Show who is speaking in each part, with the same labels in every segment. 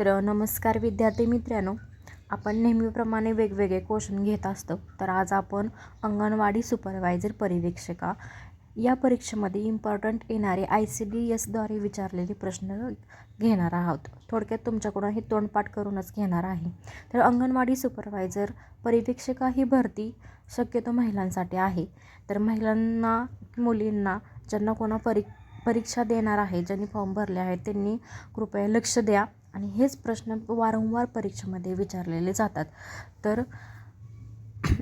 Speaker 1: तर नमस्कार विद्यार्थी मित्रांनो. आपण नेहमीप्रमाणे वेगवेगळे क्वेश्चन घेत असतो. तर आज आपण अंगणवाडी सुपरवायझर परिवीक्षका या परीक्षेमध्ये इम्पॉर्टंट येणारे आय सी डी एसद्वारे विचारलेले प्रश्न घेणार आहोत. थोडक्यात तुमच्याकडून हे तोंडपाठ करूनच घेणार आहे. तर अंगणवाडी सुपरवायझर परिवीक्षका ही भरती शक्यतो महिलांसाठी आहे. तर महिलांना मुलींना ज्यांना कोणा परी परीक्षा देणार आहे ज्यांनी फॉर्म भरले आहेत त्यांनी कृपया लक्ष द्या. आणि हेच प्रश्न वारंवार परीक्षेमध्ये विचारलेले जातात. तर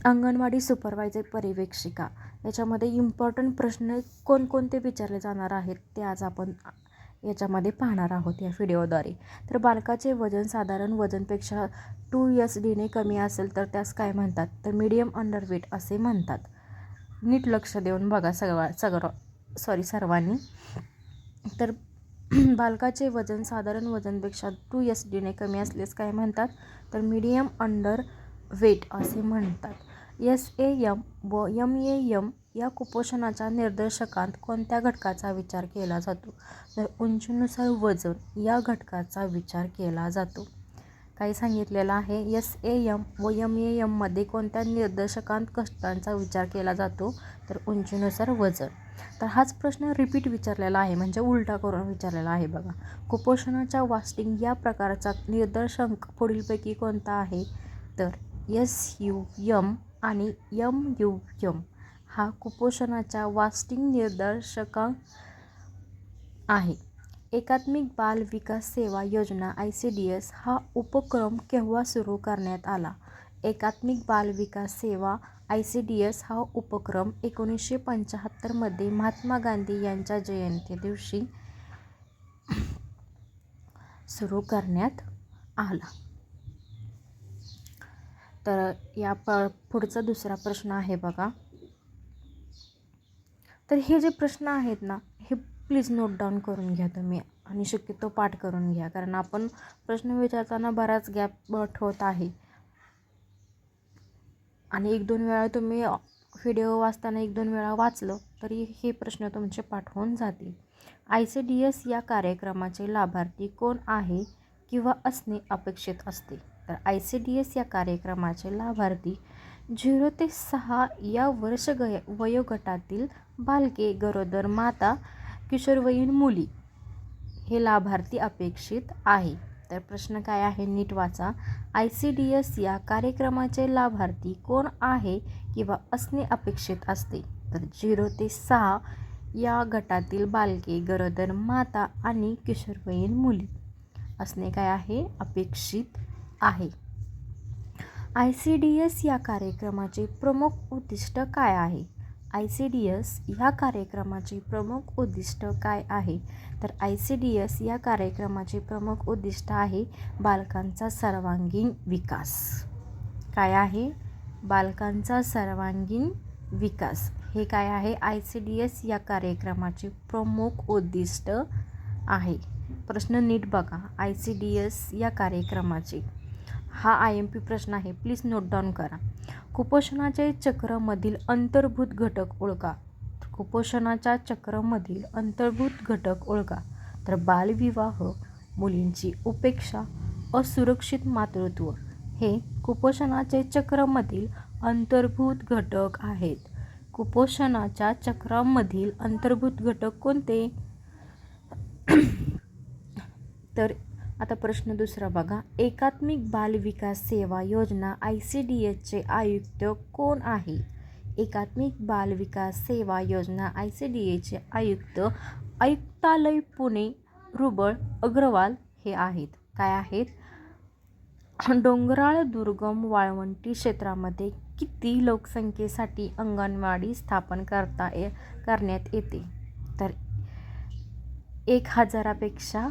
Speaker 1: अंगणवाडी सुपरवायझर पर्यवेक्षिका याच्यामध्ये इम्पॉर्टंट प्रश्न कोणकोणते विचारले जाणार आहेत ते आज आपण याच्यामध्ये पाहणार आहोत या व्हिडिओद्वारे. तर बालकाचे वजन साधारण वजनपेक्षा टू एस डीने कमी असेल तर त्यास काय म्हणतात? तर मीडियम अंडरवेट असे म्हणतात. नीट लक्ष देऊन बघा सगळा सगळं सॉरी सर्वांनी. तर बालकाचे वजन साधारण वजनपेक्षा टू एस डीने कमी असल्यास काय म्हणतात? तर मीडियम अंडर वेट असे म्हणतात. एस ए यम व यम ए यम या कुपोषणाच्या निर्देशकांत कोणत्या घटकाचा विचार केला जातो? तर उंचीनुसार वजन या घटकाचा विचार केला जातो. काही सांगितलेलं आहे एस ए यम व यम ए यममध्ये कोणत्या निर्देशकांत कष्टांचा विचार केला जातो? तर उंचीनुसार वजन. तर हाच प्रश्न रिपीट विचारलेला आहे म्हणजे उलटा करून विचारलेला आहे बघा. कुपोषणाच्या वास्टिंग या प्रकारचा निर्देशांक पुढीलपैकी कोणता आहे? तर एस यू यम आणि यम यू यम हा कुपोषणाच्या वास्टिंग निर्देशकांक आहे. एकात्मिक बाल विकास सेवा योजना आय सी डी एस हा उपक्रम केव्हा सुरू करण्यात आला? एकात्मिक बाल विकास सेवा आय सी डी एस हा उपक्रम एकोणीसशे पंच्याहत्तरमध्ये महात्मा गांधी यांच्या जयंती दिवशी सुरू करण्यात आला. तर या प पुढचा दुसरा प्रश्न आहे बघा. तर हे जे प्रश्न आहेत ना हे प्लीज नोट डाऊन करून घ्या तुम्ही आणि शक्यतो पाठ करून घ्या. कारण आपण प्रश्न विचारताना बराच गॅप ठेवत आहे. आणि एक दोन वेळा तुम्ही व्हिडिओ वाचताना एक दोन वेळा वाचलं तरी हे प्रश्न तुमचे पाठवून जातील. आय सी डी एस या कार्यक्रमाचे लाभार्थी कोण आहे किंवा असणे अपेक्षित असते? तर आय सी डी एस या कार्यक्रमाचे लाभार्थी झिरो ते सहा या वर्ष गय वयोगटातील बालके गरोदर माता किशोरवयीन मुली हे लाभार्थी अपेक्षित आहे. तर प्रश्न काय आहे नीट वाचा. आय सी डी एस या कार्यक्रमाचे लाभार्थी कोण आहे किंवा असणे अपेक्षित असते? तर झिरो ते सहा या गटातील बालके गरोदर माता आणि किशोरवयीन मुली असणे काय आहे? अपेक्षित आहे. आय सी डी एस या कार्यक्रमाचे प्रमुख उद्दिष्ट काय आहे? आय सी डी एस ह्या कार्यक्रमाचे प्रमुख उद्दिष्ट काय आहे? तर आय सी डी एस या कार्यक्रमाचे प्रमुख उद्दिष्ट आहे बालकांचा सर्वांगीण विकास. काय आहे? बालकांचा सर्वांगीण विकास. हे काय आहे? आय सी डी एस या कार्यक्रमाचे प्रमुख उद्दिष्ट आहे. प्रश्न नीट बघा. आय सी डी एस या कार्यक्रमाचे हा आय एम पी प्रश्न आहे. प्लीज नोट डाऊन करा. कुपोषणाच्या चक्रमधील अंतर्भूत घटक ओळखा. कुपोषणाच्या चक्रमधील अंतर्भूत घटक ओळखा. तर बालविवाह मुलींची उपेक्षा असुरक्षित मातृत्व हे कुपोषणाचे चक्रमधील अंतर्भूत घटक आहेत. कुपोषणाच्या चक्रामधील अंतर्भूत घटक कोणते? तर आता प्रश्न दुसरा बघा. एकात्मिक बालविकास सेवा योजना आय सी डी एसचे आयुक्त कोण आहे? एकात्मिक बाल विकास सेवा योजना आय सी डी एचे आयुक्त आयुक्तालय पुणे रुबळ अग्रवाल हे आहेत. काय आहेत? डोंगराळ दुर्गम वाळवंटी क्षेत्रामध्ये किती लोकसंख्येसाठी अंगणवाडी स्थापन करता ये करण्यात येते? तर एक हजारापेक्षा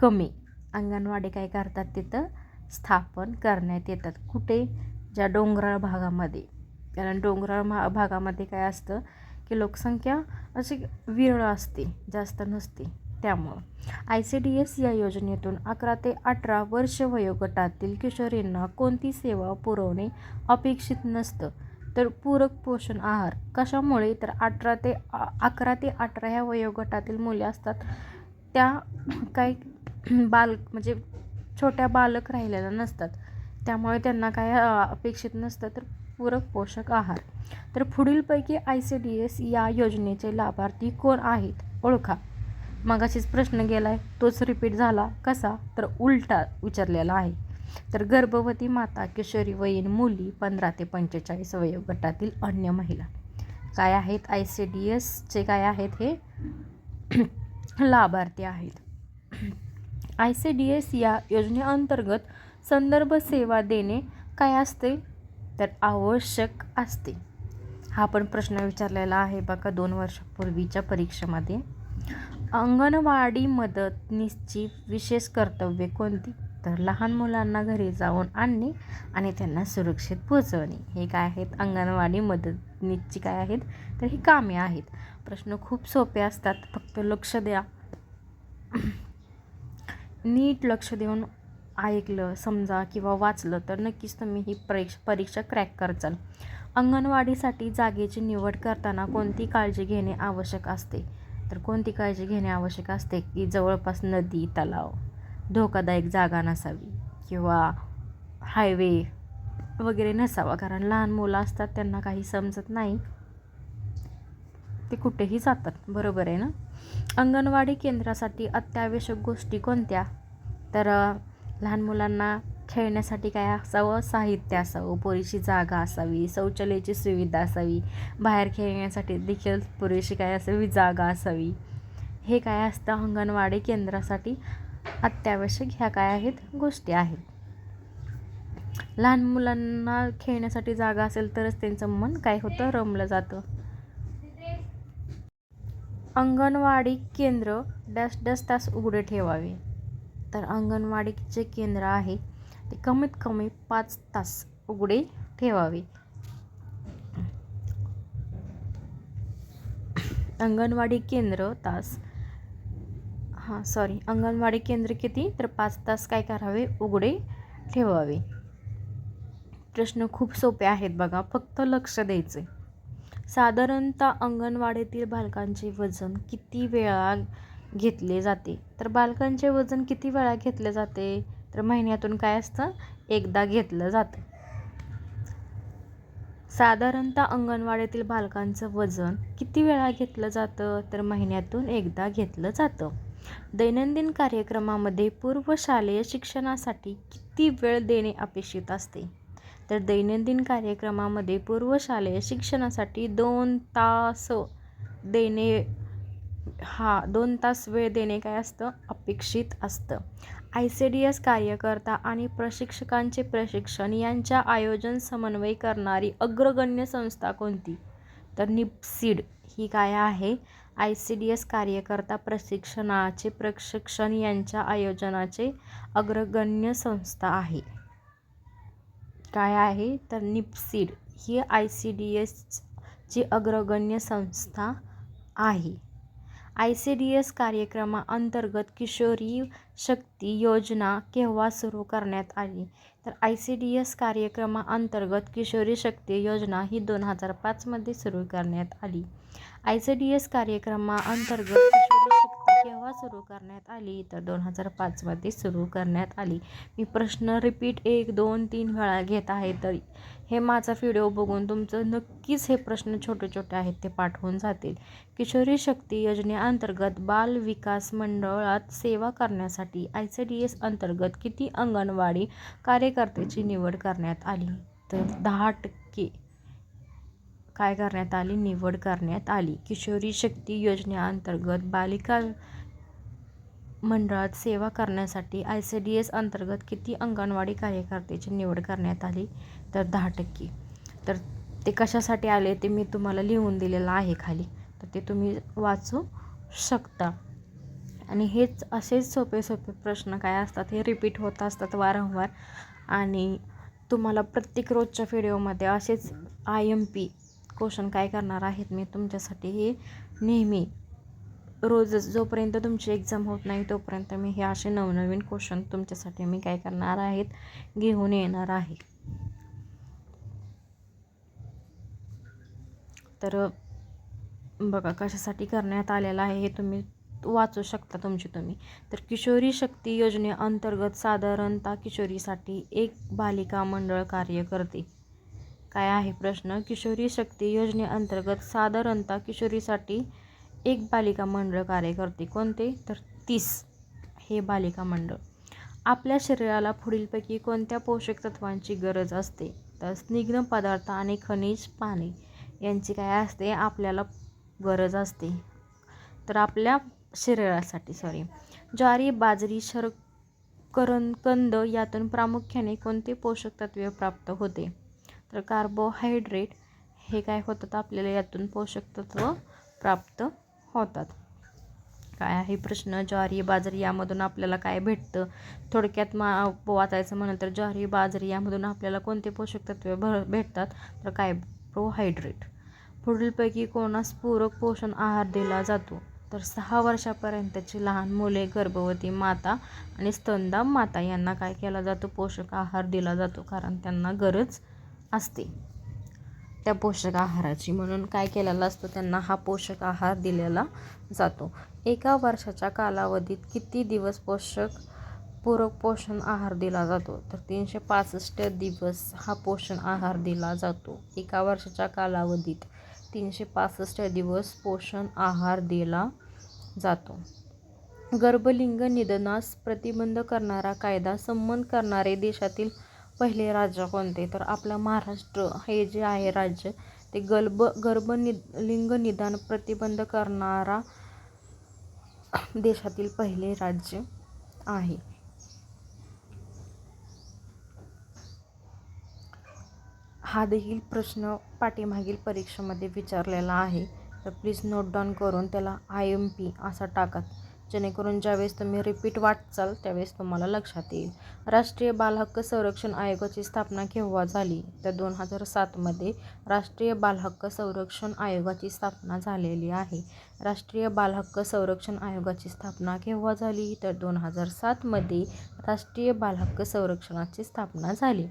Speaker 1: कमी अंगणवाडी काय करतात तिथं? स्थापन करण्यात येतात. कुठे? ज्या डोंगराळ भागामध्ये. कारण डोंगराळ भा भागामध्ये काय असतं की लोकसंख्या अशी विरळ असते जास्त नसते. त्यामुळं आय सी डी एस या योजनेतून अकरा ते अठरा वर्ष वयोगटातील किशोरींना कोणती सेवा पुरवणे अपेक्षित नसतं? तर पूरक पोषण आहार. कशामुळे? तर अठरा ते अकरा ते अठरा ह्या वयोगटातील मुले असतात. त्या काही बाल म्हणजे छोट्या बालक राहिलेल्या नसतात. त्यामुळे त्यांना काय अपेक्षित नसतं तर पूरक पोषक आहार. तर पुढीलपैकी आय सी डी एस या योजनेचे लाभार्थी कोण आहेत? ओळखा. मगाशीच प्रश्न गेला आहे तोच रिपीट झाला कसा? तर उलटा विचारलेला आहे. तर गर्भवती माता किशोरीवयीन मुली पंधरा ते पंचेचाळीस वयोगटातील अन्य महिला. काय आहेत? आय सी डी एसचे काय आहेत हे? लाभार्थी आहेत. आय सी डी एस या योजनेअंतर्गत संदर्भ सेवा देणे काय असते? तर आवश्यक असते. हा पण प्रश्न विचारलेला आहे बघा दोन वर्षापूर्वीच्या परीक्षेमध्ये. अंगणवाडी मदतनीसची विशेष कर्तव्ये कोणती? तर लहान मुलांना घरी जाऊन आणणे आणि त्यांना सुरक्षित पोचवणे हे काय आहेत? अंगणवाडी मदतनीसची काय आहेत? तर ही कामे आहेत. प्रश्न खूप सोपे असतात. फक्त लक्ष द्या. नीट लक्ष देऊन ऐकलं समजा किंवा वाचलं तर नक्कीच तुम्ही ही परीक्षा परीक्षा क्रॅक करचाल. अंगणवाडीसाठी जागेची निवड करताना कोणती काळजी घेणे आवश्यक असते? तर कोणती काळजी घेणे आवश्यक असते की जवळपास नदी तलाव धोकादायक जागा नसावी किंवा हायवे वगैरे नसावा? कारण लहान मुलं असतात त्यांना काही समजत नाही. ते कुठेही जातात. बरोबर आहे ना? अंगणवाडी केंद्रासाठी अत्यावश्यक गोष्टी कोणत्या? तर लहान मुलांना खेळण्यासाठी काय असावं? साहित्य असावं पुरेशी जागा असावी शौचालयाची सुविधा असावी बाहेर खेळण्यासाठी देखील पुरेशी काय असावी? जागा असावी. हे काय असतं? अंगणवाडी केंद्रासाठी अत्यावश्यक ह्या काय आहेत? गोष्टी आहेत. लहान मुलांना खेळण्यासाठी जागा असेल तरच त्यांचं मन काय होतं? रमलं जातं. अंगणवाडी केंद्र डॅश डॅश तास उघडे ठेवावे. तर अंगणवाडीचे केंद्र आहे ते कमीत कमी पाच तास उघडे ठेवावे. अंगणवाडी केंद्र तास हां सॉरी अंगणवाडी केंद्र किती? तर पाच तास काय करावे? उघडे ठेवावे. प्रश्न खूप सोपे आहेत बघा फक्त लक्ष द्यायचे साधारणतः अंगणवाडीतील बालकांचे वजन किती वेळा घेतले जाते? तर बालकांचे वजन किती वेळा घेतले जाते? तर महिन्यातून काय असतं? एकदा घेतलं जातं. साधारणतः अंगणवाडीतील बालकांचं वजन किती वेळा घेतलं जातं? तर महिन्यातून एकदा घेतलं जातं. दैनंदिन कार्यक्रमामध्ये पूर्व शालेय शिक्षणासाठी किती वेळ देणे अपेक्षित असते? तर दैनंदिन कार्यक्रमामध्ये पूर्वशालेय शिक्षणासाठी दोन तास देणे हा दोन तास वेळ देणे काय असतं? अपेक्षित असतं. आय सी डी एस कार्यकर्ता आणि प्रशिक्षकांचे प्रशिक्षण यांच्या आयोजन समन्वय करणारी अग्रगण्य संस्था कोणती? तर निपसीड ही काय आहे? आय सी डी एस कार्यकर्ता प्रशिक्षणाचे प्रशिक्षण यांच्या आयोजनाचे अग्रगण्य संस्था आहे. काय आहे? तर निपसीड ही आय सी डी एसची अग्रगण्य संस्था आहे. आय सी डी एस कार्यक्रमाअंतर्गत किशोरी शक्ती योजना केव्हा सुरू करण्यात आली? तर आय सी डी एस कार्यक्रमाअंतर्गत किशोरी शक्ती योजना ही दोन हजार पाचमध्ये सुरू करण्यात आली. आय सी डी एस कार्यक्रमाअंतर्गत केव्हा सुरू करण्यात आली. तर दोन हजार पाचमध्ये सुरू करण्यात आली. मी प्रश्न रिपीट एक दोन तीन वेळा घेत आहे. तर हे माझा व्हिडिओ बघून तुमचं नक्कीच हे प्रश्न छोटे छोटे आहेत ते पाठवून जातील. किशोरी शक्ती योजनेअंतर्गत बाल विकास मंडळात सेवा करण्यासाठी आय सी डी एस अंतर्गत किती अंगणवाडी कार्यकर्त्याची निवड करण्यात आली? तर दहा टक्के काय करण्यात आली? निवड करण्यात आली. किशोरी शक्ती योजनेअंतर्गत बालिका मंडळात सेवा करण्यासाठी आय सी डी एस अंतर्गत किती अंगणवाडी कार्यकर्त्याची निवड करण्यात आली? तर दहा टक्के. तर ते कशासाठी आले ते मी तुम्हाला लिहून दिलेलं आहे खाली. तर ते तुम्ही वाचू शकता. आणि हेच असेच सोपे सोपे प्रश्न काय असतात हे रिपीट होत असतात वारंवार. आणि तुम्हाला प्रत्येक रोजच्या व्हिडिओमध्ये असेच आय एम पी क्वेश्चन काय करणार आहेत मी तुमच्यासाठी हे नेहमी रोजच जोपर्यंत तुमची एक्झाम होत नाही तोपर्यंत मी हे असे नवनवीन क्वेश्चन तुमच्यासाठी मी काय करणार आहेत घेऊन येणार आहे. तर बघा कशासाठी करण्यात आलेलं आहे हे तुम्ही वाचू शकता तुमची तुम्ही. तर किशोरी शक्ती योजनेअंतर्गत साधारणतः किशोरीसाठी एक बालिका मंडळ कार्य करते. काय आहे प्रश्न? किशोरी शक्ती योजनेअंतर्गत साधारणतः किशोरीसाठी एक बालिका मंडळ कार्य करते. कोणते? तर तीस. हे बालिका मंडळ. आपल्या शरीराला पुढीलपैकी कोणत्या पोषक तत्वांची गरज असते? तर स्निग्ध पदार्थ आणि खनिज पाणी यांची काय असते? आपल्याला गरज असते. तर आपल्या शरीरासाठी सॉरी ज्वारी बाजरी शर करण कंद यातून प्रामुख्याने कोणते पोषक तत्वे प्राप्त होते? तर कार्बोहायड्रेट हे काय होतात? आपल्याला यातून पोषक तत्व प्राप्त होतात. काय आहे प्रश्न? ज्वारी बाजरी यामधून आपल्याला काय भेटतं? थोडक्यात मा वाचायचं म्हणलं तर ज्वारी बाजरी यामधून आपल्याला कोणते पोषक तत्वे भर भेटतात? तर कार्बोहायड्रेट पुढीलपैकी कोणास पूरक पोषण आहार दिला जातो? तर सहा वर्षापर्यंतची लहान मुले गर्भवती माता आणि स्तनदा माता यांना काय केला जातो? पोषक आहार दिला जातो कारण त्यांना गरज असते. त्या पोषक आहाराची. म्हणून काय केलेला असतो त्यांना हा पोषक आहार दिलेला जातो. एका वर्षाच्या कालावधीत किती दिवस पोषक पूरक पोषण आहार दिला जातो? तर तीनशे पासष्ट दिवस हा पोषण आहार दिला जातो. एका वर्षाच्या कालावधीत तीनशे पासष्ट दिवस पोषण आहार दिला जातो. गर्भलिंग निधनास प्रतिबंध करणारा कायदा संमत करणारे देशातील पहिले राज्य कोणते? तर आपलं महाराष्ट्र हे जे आहे राज्य ते गर्भ गर्भ नि लिंग निदान प्रतिबंध करणारा देशातील पहिले राज्य आहे. हा देखील प्रश्न पाठीमागील परीक्षेमध्ये विचारलेला आहे. तर प्लीज नोट डाऊन करून त्याला आय एम पी असा टाका. जेणेकरून ज्यावेळेस तुम्ही रिपीट वाटचाल त्यावेळेस तुम्हाला लक्षात येईल. राष्ट्रीय बालहक्क संरक्षण आयोगाची स्थापना केव्हा झाली? तर दोन हजार सातमध्ये राष्ट्रीय बालहक्क संरक्षण आयोगाची स्थापना झालेली आहे. राष्ट्रीय बालहक्क संरक्षण आयोगाची स्थापना केव्हा झाली? तर दोन हजार सातमध्ये राष्ट्रीय बालहक्क संरक्षणाची स्थापना झाली.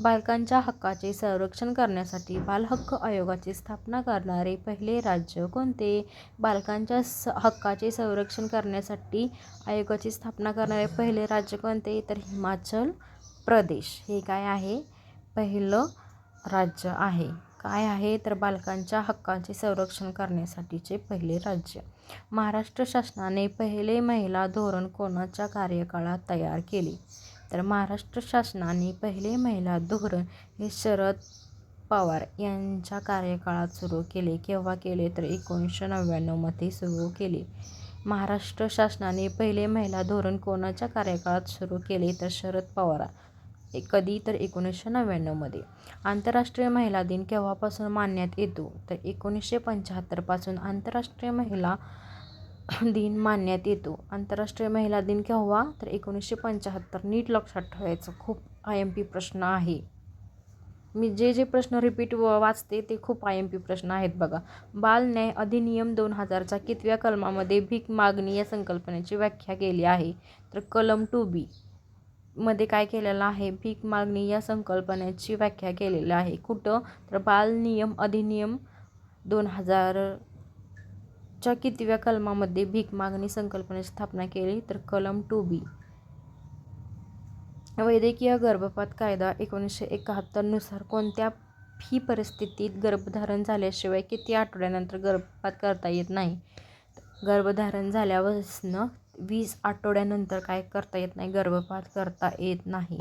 Speaker 1: बालकांच्या हक्काचे संरक्षण करण्यासाठी बालहक्क आयोगाची स्थापना करणारे पहिले राज्य कोणते? बालकांच्या स हक्काचे संरक्षण करण्यासाठी आयोगाची स्थापना करणारे पहिले राज्य कोणते? तर हिमाचल प्रदेश. हे काय आहे? पहिलं राज्य आहे. काय आहे? तर बालकांच्या हक्कांचे संरक्षण करण्यासाठीचे पहिले राज्य. महाराष्ट्र शासनाने पहिले महिला धोरण कोणाच्या कार्यकाळात तयार केले? तर महाराष्ट्र शासनाने पहिले महिला धोरण हे शरद पवार यांच्या कार्यकाळात सुरू केले. केव्हा केले? तर एकोणीसशे नव्याण्णवमध्ये सुरू केले. महाराष्ट्र शासनाने पहिले महिला धोरण कोणाच्या कार्यकाळात सुरू केले? तर शरद पवार कधी तर एकोणीसशे नव्याण्णवमध्ये. आंतरराष्ट्रीय महिला दिन केव्हापासून मानण्यात येतो? तर एकोणीसशे पंच्याहत्तरपासून आंतरराष्ट्रीय महिला दिन मानण्यात येतो. आंतरराष्ट्रीय महिला दिन केव्हा? तर एकोणीसशे पंच्याहत्तर. नीट लक्षात ठेवायचं. खूप आय एम पी प्रश्न आहे. मी जे जे प्रश्न रिपीट व वाचते ते खूप आय एम पी प्रश्न आहेत बघा. बाल न्याय अधिनियम दोन हजारच्या कितव्या कलमामध्ये भीक मागणी या संकल्पनेची व्याख्या केली आहे. तर कलम टू बी मध्ये काय केलेलं आहे? भीक मागणी या संकल्पनेची व्याख्या केलेली आहे. कुठं? तर बाल नियम अधिनियम दोन हजारच्या कितव्या कलमामध्ये भीक मागणी संकल्पनेची स्थापना केली? तर कलम टू बी. वैद्यकीय गर्भपात कायदा एकोणीसशे एकाहत्तरनुसार कोणत्या ही परिस्थितीत गर्भधारण झाल्याशिवाय किती आठवड्यानंतर गर्भपात करता येत नाही? गर्भधारण झाल्यापासून वीस आठवड्यानंतर काय करता येत नाही गर्भपात करता येत नाही.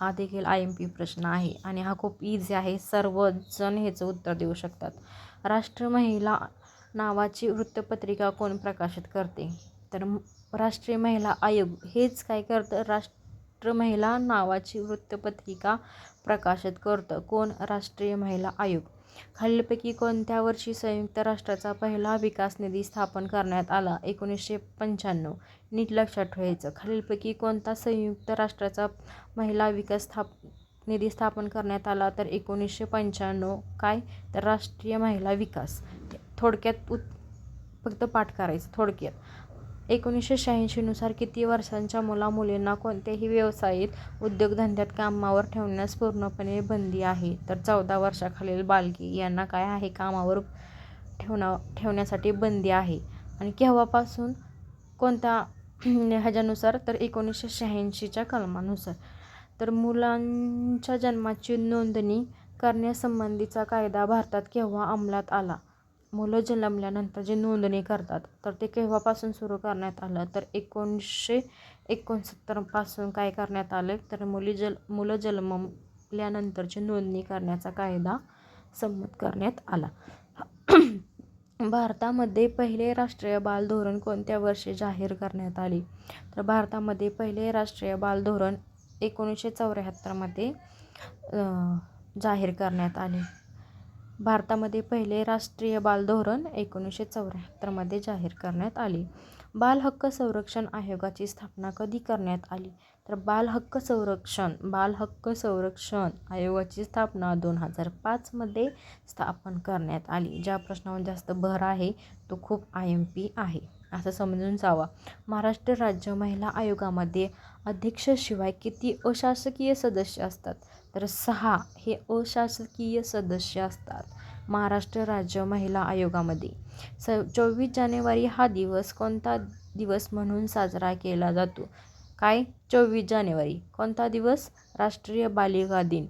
Speaker 1: हा देखील आय एम पी प्रश्न आहे आणि हा खूप इझी आहे. सर्वजण ह्याचं उत्तर देऊ शकतात. राष्ट्र महिला नावाची वृत्तपत्रिका कोण प्रकाशित करते? तर राष्ट्रीय महिला आयोग. हेच काय करतं? राष्ट्र महिला नावाची वृत्तपत्रिका प्रकाशित करतं. कोण? राष्ट्रीय महिला आयोग. खालीलपैकी कोणत्या वर्षी संयुक्त राष्ट्राचा पहिला विकास निधी स्थापन करण्यात आला? एकोणीसशे पंच्याण्णव. नीट लक्षात ठेवायचं. खालीलपैकी कोणता संयुक्त राष्ट्राचा महिला विकास स्थाप निधी स्थापन करण्यात आला? तर एकोणीसशे पंच्याण्णव. काय? तर राष्ट्रीय महिला विकास. थोडक्यात उत् फक्त पाठ करायचं. थोडक्यात. एकोणीसशे शहाऐंशीनुसार किती वर्षांच्या मुला मुलींना कोणत्याही व्यवसायात उद्योगधंद्यात कामावर ठेवण्यास पूर्णपणे बंदी आहे? तर चौदा वर्षाखालील बालकी यांना काय आहे? कामावर ठेवणं ठेवण्यासाठी बंदी आहे. आणि केव्हापासून? कोणत्या ह्याच्यानुसार? तर एकोणीसशे शहाऐंशीच्या कलमानुसार. तर मुलांच्या जन्माची नोंदणी करण्यासंबंधीचा कायदा भारतात केव्हा अंमलात आला? मुलं जन्मल्यानंतर जे नोंदणी करतात तर ते केव्हापासून सुरू करण्यात आलं? तर एकोणीसशे एकोणसत्तरपासून काय करण्यात आलं? तर मुली जल मुलं जन्मल्यानंतरची नोंदणी करण्याचा कायदा संमत करण्यात आला. भारतामध्ये पहिले राष्ट्रीय बाल धोरण कोणत्या वर्षी जाहीर करण्यात आले? तर भारतामध्ये पहिले राष्ट्रीय बाल धोरण एकोणीसशे चौऱ्याहत्तरमध्ये जाहीर करण्यात आले. भारतामध्ये पहिले राष्ट्रीय बाल धोरण एकोणीसशे चौऱ्याहत्तरमध्ये जाहीर करण्यात आले. बाल हक्क संरक्षण आयोगाची स्थापना कधी करण्यात आली? तर बाल हक्क संरक्षण बाल हक्क संरक्षण आयोगाची स्थापना दोन हजार पाचमध्ये स्थापन करण्यात आली. ज्या प्रश्नावर जास्त भर आहे तो खूप आय एम पी आहे. असं समजून जावा. महाराष्ट्र राज्य महिला आयोगामध्ये अध्यक्षशिवाय किती अशासकीय सदस्य असतात? तर सहा हे अशासकीय सदस्य असतात. महाराष्ट्र राज्य महिला आयोगामध्ये. स चोवीस जानेवारी हा दिवस कोणता दिवस म्हणून साजरा केला जातो? काय? चोवीस जानेवारी. कोणता दिवस? राष्ट्रीय बालिका दिन.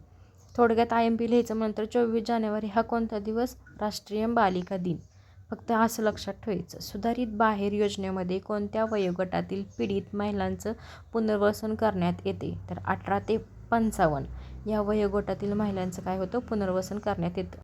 Speaker 1: थोडक्यात आय एम पी लिहायचं म्हणतर चोवीस जानेवारी हा कोणता दिवस? राष्ट्रीय बालिका दिन. फक्त असं लक्षात ठेवायचं. सुधारित बाहेर योजनेमध्ये कोणत्या वयोगटातील पीडित महिलांचं पुनर्वसन करण्यात येते? तर अठरा ते पंचावन्न. या वयोगटातील महिलांचं काय होतं? पुनर्वसन करण्यात येतं.